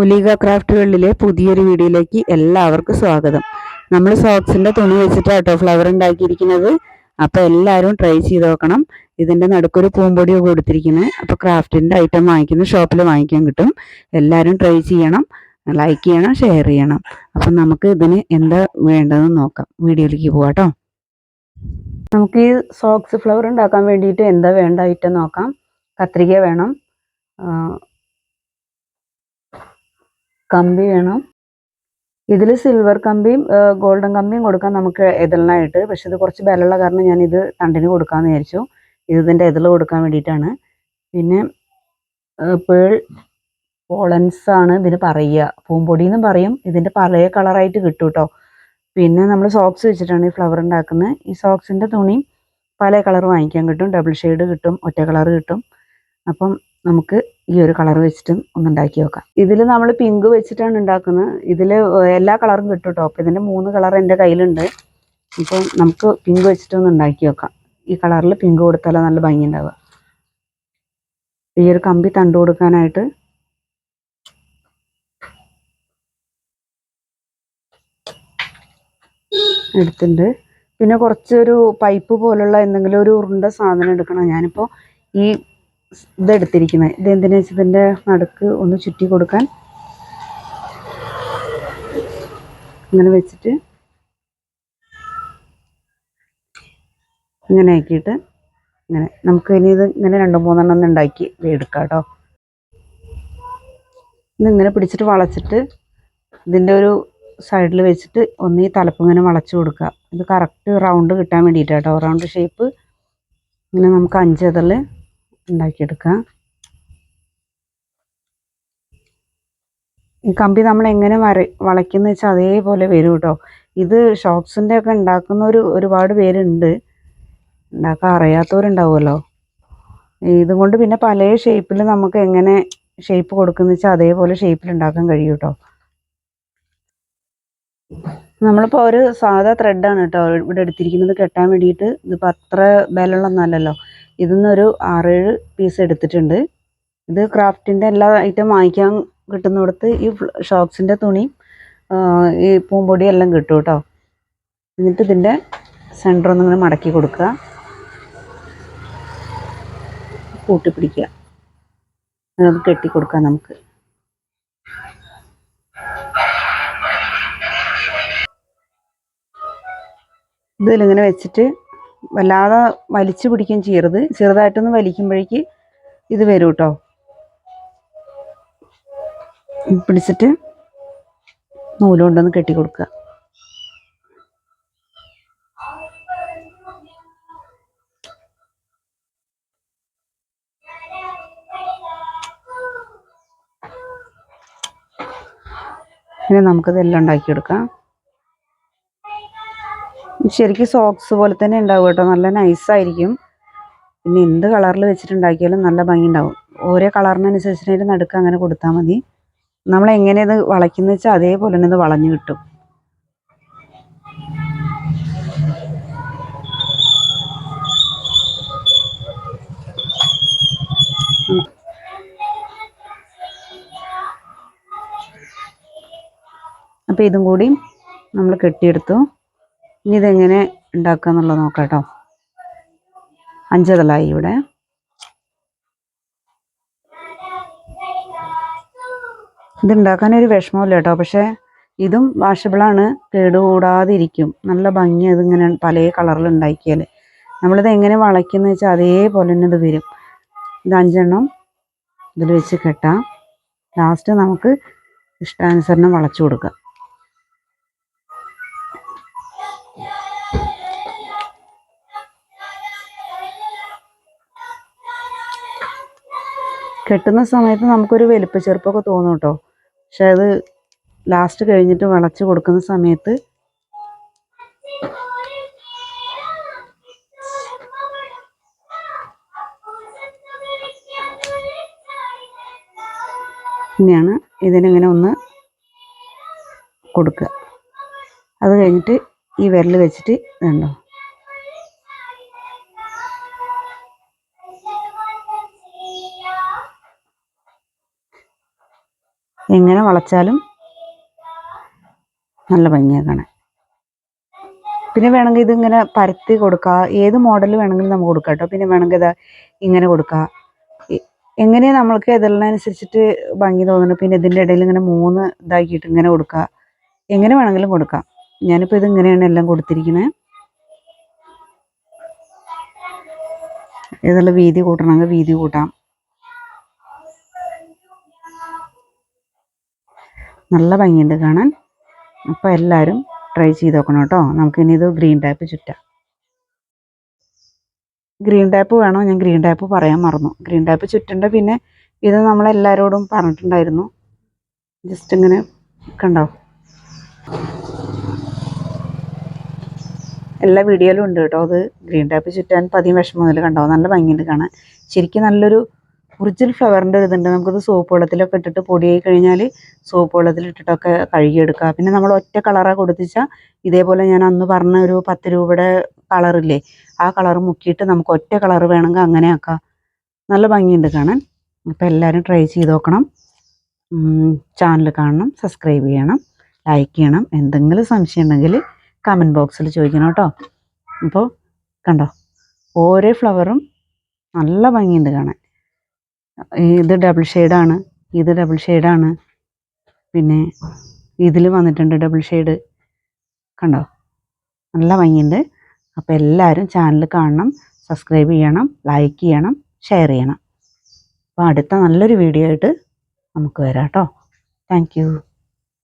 ഒലീഗ ക്രാഫ്റ്റുകളിലെ പുതിയൊരു വീഡിയോയിലേക്ക് എല്ലാവർക്കും സ്വാഗതം. നമ്മൾ സോക്സിന്റെ തുണി വെച്ചിട്ട് കേട്ടോ ഫ്ലവർ ഉണ്ടാക്കിയിരിക്കുന്നത്. അപ്പോൾ എല്ലാവരും ട്രൈ ചെയ്ത് നോക്കണം. ഇതിന്റെ നടുക്കൊരു പൂമ്പൊടിയോ കൊടുത്തിരിക്കുന്നത്. അപ്പോൾ ക്രാഫ്റ്റിന്റെ ഐറ്റം വാങ്ങിക്കുന്ന ഷോപ്പിൽ വാങ്ങിക്കാൻ കിട്ടും. എല്ലാവരും ട്രൈ ചെയ്യണം. ലൈക്ക് ചെയ്യണം ഷെയർ ചെയ്യണം. അപ്പം നമുക്ക് ഇതിന് എന്താ വേണ്ടതെന്ന് നോക്കാം. വീഡിയോയിലേക്ക് പോവാട്ടോ നമുക്ക് ഈ സോക്സ് ഫ്ലവർ ഉണ്ടാക്കാൻ വേണ്ടിയിട്ട് എന്താ വേണ്ട ഐറ്റം നോക്കാം. കത്രിക വേണം. കമ്പി വേണം. ഇതിൽ സിൽവർ കമ്പിയും ഗോൾഡൻ കമ്പിയും കൊടുക്കാൻ നമുക്ക് എതിലിനായിട്ട്. പക്ഷെ ഇത് കുറച്ച് ബലമുള്ള കാരണം ഞാൻ ഇത് തണ്ടിന് കൊടുക്കാമെന്ന് വിചാരിച്ചു. ഇത് ഇതിന്റെ എതിൽ കൊടുക്കാൻ വേണ്ടിയിട്ടാണ്. പിന്നെ പേൾ പോളൻസ് ആണ് ഇതിന് പറയുക. പൂമ്പൊടി എന്നും പറയും. ഇതിന്റെ പല കളറായിട്ട് കിട്ടും കേട്ടോ പിന്നെ നമ്മൾ സോക്സ് വെച്ചിട്ടാണ് ഈ ഫ്ലവർ ഉണ്ടാക്കുന്നത് ഈ സോക്സിന്റെ തുണി പല കളർ വാങ്ങിക്കാൻ കിട്ടും. ഡബിൾ ഷെയ്ഡ് കിട്ടും ഒറ്റ കളർ കിട്ടും. അപ്പം നമുക്ക് ഈ ഒരു കളർ വെച്ചിട്ടും ഒന്ന് ഉണ്ടാക്കി നോക്കാം. ഇതിൽ നമ്മൾ പിങ്ക് വെച്ചിട്ടാണ് ഉണ്ടാക്കുന്നത്. ഇതിൽ എല്ലാ കളറും കിട്ടും കേട്ടോ അപ്പോൾ ഇതിന്റെ മൂന്ന് കളർ എന്റെ കയ്യിലുണ്ട്. അപ്പോൾ നമുക്ക് പിങ്ക് വെച്ചിട്ടൊന്ന് ഉണ്ടാക്കി നോക്കാം. ഈ കളറിൽ പിങ്ക് കൊടുത്താലേ നല്ല ഭംഗി ഉണ്ടാവുക. ഈ ഒരു കമ്പി തണ്ട് കൊടുക്കാനായിട്ട് എടുത്തിട്ടുണ്ട്. പിന്നെ കുറച്ചൊരു പൈപ്പ് പോലുള്ള എന്തെങ്കിലും ഒരു ഉരുണ്ട സാധനം എടുക്കണം. ഞാനിപ്പോൾ ഈ ഇത് എടുത്തിരിക്കുന്നത് ഇത് എന്തിനാ വെച്ചാൽ ഇതിന്റെ നടുക്ക് ഒന്ന് ചുറ്റി കൊടുക്കാൻ? അങ്ങനെ വെച്ചിട്ട് ഇങ്ങനെ ആക്കിയിട്ട് ഇങ്ങനെ നമുക്ക് ഇനി ഇത് ഇങ്ങനെ രണ്ട് മൂന്നെണ്ണം ഒന്ന് ഉണ്ടാക്കി എടുക്കാം കേട്ടോ ഇതിങ്ങനെ പിടിച്ചിട്ട് വളച്ചിട്ട് ഇതിന്റെ ഒരു സൈഡിൽ വെച്ചിട്ട് ഒന്ന് ഈ തലപ്പ് ഇങ്ങനെ വളച്ചു കൊടുക്കുക. ഇത് കറക്റ്റ് റൗണ്ട് കിട്ടാൻ വേണ്ടിയിട്ടാണ് കേട്ടോ റൗണ്ട് ഷേപ്പ് ഇങ്ങനെ നമുക്ക് അഞ്ച് ഉണ്ടാക്കിയെടുക്കാം ഈ കമ്പി നമ്മൾ എങ്ങനെ വര വളയ്ക്കുന്ന വെച്ചാൽ അതേപോലെ വരും കേട്ടോ. ഇത് ഷോപ്സിന്റെ ഒക്കെ ഉണ്ടാക്കുന്ന ഒരു ഒരുപാട് പേരുണ്ട്. ഉണ്ടാക്കാൻ അറിയാത്തവരുണ്ടാവുമല്ലോ. ഇതും കൊണ്ട് പിന്നെ പല ഷേപ്പിൽ നമുക്ക് എങ്ങനെ ഷേപ്പ് കൊടുക്കുന്ന വെച്ചാൽ അതേപോലെ ഷേപ്പിൽ ഉണ്ടാക്കാൻ കഴിയും കേട്ടോ. നമ്മളിപ്പോൾ ഒരു സാധാ ത്രെഡാണ് കേട്ടോ ഇവിടെ എടുത്തിരിക്കുന്നത്. കെട്ടാൻ വേണ്ടിയിട്ട് ഇതിപ്പോൾ അത്ര ബലമുള്ളൊന്നല്ലല്ലോ ഇതിന്നൊരു ആറേഴ് പീസ് എടുത്തിട്ടുണ്ട്. ഇത് ക്രാഫ്റ്റിന്റെ എല്ലാ ഐറ്റം വാങ്ങിക്കാൻ കിട്ടുന്നിടത്ത് ഈ ഷോക്സിന്റെ തുണി ഈ പൂമ്പൊടി എല്ലാം കിട്ടും കേട്ടോ എന്നിട്ട് ഇതിന്റെ സെന്റർ ഒന്നിങ്ങനെ മടക്കി കൊടുക്കുക. കൂട്ടി പിടിക്കുക അത് കെട്ടി കൊടുക്കാം നമുക്ക്. ഇതിലിങ്ങനെ വെച്ചിട്ട് വല്ലാതെ വലിച്ചു പിടിക്കുകയും ചെയ്യരുത്. ചെറുതായിട്ടൊന്ന് വലിക്കുമ്പോഴേക്ക് ഇത് വരും കേട്ടോ പിടിച്ചിട്ട് നൂലുകൊണ്ടൊന്ന് കെട്ടി കൊടുക്കുക ഇനി നമുക്കിതെല്ലാം ഉണ്ടാക്കിയെടുക്കാം. ശരിക്കും സോക്സ് പോലെ തന്നെ ഉണ്ടാവും കേട്ടോ. നല്ല നൈസായിരിക്കും പിന്നെ എന്ത് കളറിൽ വെച്ചിട്ടുണ്ടാക്കിയാലും നല്ല ഭംഗി ഉണ്ടാവും ഓരോ കളറിനനുസരിച്ചിട്ട് നടുക്ക് അങ്ങനെ കൊടുത്താൽ മതി. നമ്മൾ എങ്ങനെ ഇത് വളയ്ക്കുന്ന വെച്ചാൽ അതേപോലെ തന്നെ ഇത് വളഞ്ഞു കിട്ടും. അപ്പം ഇതും കൂടി നമ്മൾ കെട്ടിയെടുത്തു. ഇനി ഇതെങ്ങനെ ഉണ്ടാക്കുക എന്നുള്ളത് നോക്കാം കേട്ടോ അഞ്ചതലായി ഇവിടെ. ഇത് ഉണ്ടാക്കാൻ ഒരു വിഷമമില്ല കേട്ടോ. പക്ഷേ ഇതും വാഷബിളാണ് കേടുകൂടാതിരിക്കും. നല്ല ഭംഗി ഇതിങ്ങനെ പല കളറിൽ ഉണ്ടാക്കിയാൽ. നമ്മളിത് എങ്ങനെ വളയ്ക്കുന്ന വെച്ചാൽ അതേപോലെ തന്നെ ഇത് വരും. ഇത് അഞ്ചെണ്ണം ഇതിൽ വെച്ച് കെട്ടാം. ലാസ്റ്റ് നമുക്ക് ഇഷ്ടാനുസരണം വളച്ചു കൊടുക്കാം. കെട്ടുന്ന സമയത്ത് നമുക്കൊരു വലിപ്പ ചെറുപ്പമൊക്കെ തോന്നും കേട്ടോ. പക്ഷെ അത് ലാസ്റ്റ് കഴിഞ്ഞിട്ട് വളച്ച് കൊടുക്കുന്ന സമയത്ത് ഇങ്ങനെയാണ് ഇതിനിങ്ങനെ ഒന്ന് കൊടുക്കുക. അത് കഴിഞ്ഞിട്ട് ഈ വിരൽ വെച്ചിട്ട് ഇതുണ്ടോ എങ്ങനെ വളച്ചാലും നല്ല ഭംഗിയാണ് കാണാൻ. പിന്നെ വേണമെങ്കിൽ ഇതിങ്ങനെ പരത്തി കൊടുക്കുക ഏത് മോഡൽ വേണമെങ്കിലും നമുക്ക് കൊടുക്കാം കേട്ടോ. പിന്നെ വേണമെങ്കിൽ ഇത് ഇങ്ങനെ കൊടുക്കുക എങ്ങനെയാണ് എങ്ങനെയാ നമ്മൾക്ക് ഇതിനനുസരിച്ചിട്ട് ഭംഗി തോന്നുന്നു പിന്നെ ഇതിന്റെ ഇടയിൽ ഇങ്ങനെ മൂന്ന് ഇതാക്കിയിട്ട് ഇങ്ങനെ കൊടുക്കുക എങ്ങനെ വേണമെങ്കിലും കൊടുക്കാം. ഞാനിപ്പോൾ ഇത് ഇങ്ങനെയാണ് എല്ലാം കൊടുത്തിരിക്കുന്നത് ഇതുള്ള വീതി കൂട്ടണമെങ്കിൽ വീതി കൂട്ടാം. നല്ല ഭംഗിയുണ്ട് കാണാൻ. അപ്പോൾ എല്ലാവരും ട്രൈ ചെയ്ത് നോക്കണം കേട്ടോ നമുക്കിനി ഇത് ഗ്രീൻ ടാപ്പ് ചുറ്റാം. ഗ്രീൻ ടാപ്പ് വേണോ? ഞാൻ ഗ്രീൻ ടാപ്പ് പറയാൻ മറന്നു. ഗ്രീൻ ടാപ്പ് ചുറ്റേണ്ട പിന്നെ ഇത് നമ്മളെല്ലാവരോടും പറഞ്ഞിട്ടുണ്ടായിരുന്നു. ജസ്റ്റ് ഇങ്ങനെ കണ്ടോ? എല്ലാ വീഡിയോയിലും ഉണ്ട് കേട്ടോ. അത് ഗ്രീൻ ടാപ്പ് ചുറ്റാൻ പതിയും വിഷമം മുതൽ കണ്ടോ? നല്ല ഭംഗിയുണ്ട് കാണാൻ. ശരിക്കും നല്ലൊരു ഒറിജിനൽ ഫ്ലവറിന്റെ ഇതുണ്ട്. നമുക്കത് സോപ്പ് വെള്ളത്തിലൊക്കെ ഇട്ടിട്ട് പൊടിയായി കഴിഞ്ഞാൽ സോപ്പ് വെള്ളത്തിൽ ഇട്ടിട്ടൊക്കെ കഴുകിയെടുക്കുക പിന്നെ നമ്മൾ ഒറ്റ കളറാണ് കൊടുത്തിച്ചാൽ ഇതേപോലെ ഞാൻ അന്ന് പറഞ്ഞ ഒരു പത്ത് രൂപയുടെ കളറില്ലേ ആ കളർ മുക്കിയിട്ട് നമുക്ക് ഒറ്റ കളർ വേണമെങ്കിൽ അങ്ങനെ ആക്കാം. നല്ല ഭംഗിയുണ്ട് കാണാൻ. അപ്പോൾ എല്ലാവരും ട്രൈ ചെയ്ത് നോക്കണം. ചാനൽ കാണണം സബ്സ്ക്രൈബ് ചെയ്യണം ലൈക്ക് ചെയ്യണം. എന്തെങ്കിലും സംശയം ഉണ്ടെങ്കിൽ കമന്റ് ബോക്സിൽ ചോദിക്കണം കേട്ടോ. അപ്പോൾ കണ്ടോ ഓരോ ഫ്ലവറും നല്ല ഭംഗിയുണ്ട് കാണാൻ. ഇത് ഡബിൾ ഷെയ്ഡാണ് ഇത് ഡബിൾ ഷെയ്ഡാണ് പിന്നെ ഇതിൽ വന്നിട്ടുണ്ട് ഡബിൾ ഷെയ്ഡ് കണ്ടോ? നല്ല ഭംഗിയുണ്ട്. അപ്പോൾ എല്ലാവരും ചാനൽ കാണണം സബ്സ്ക്രൈബ് ചെയ്യണം ലൈക്ക് ചെയ്യണം ഷെയർ ചെയ്യണം. അപ്പോൾ അടുത്ത നല്ലൊരു വീഡിയോ ആയിട്ട് നമുക്ക് വരാം കേട്ടോ. താങ്ക്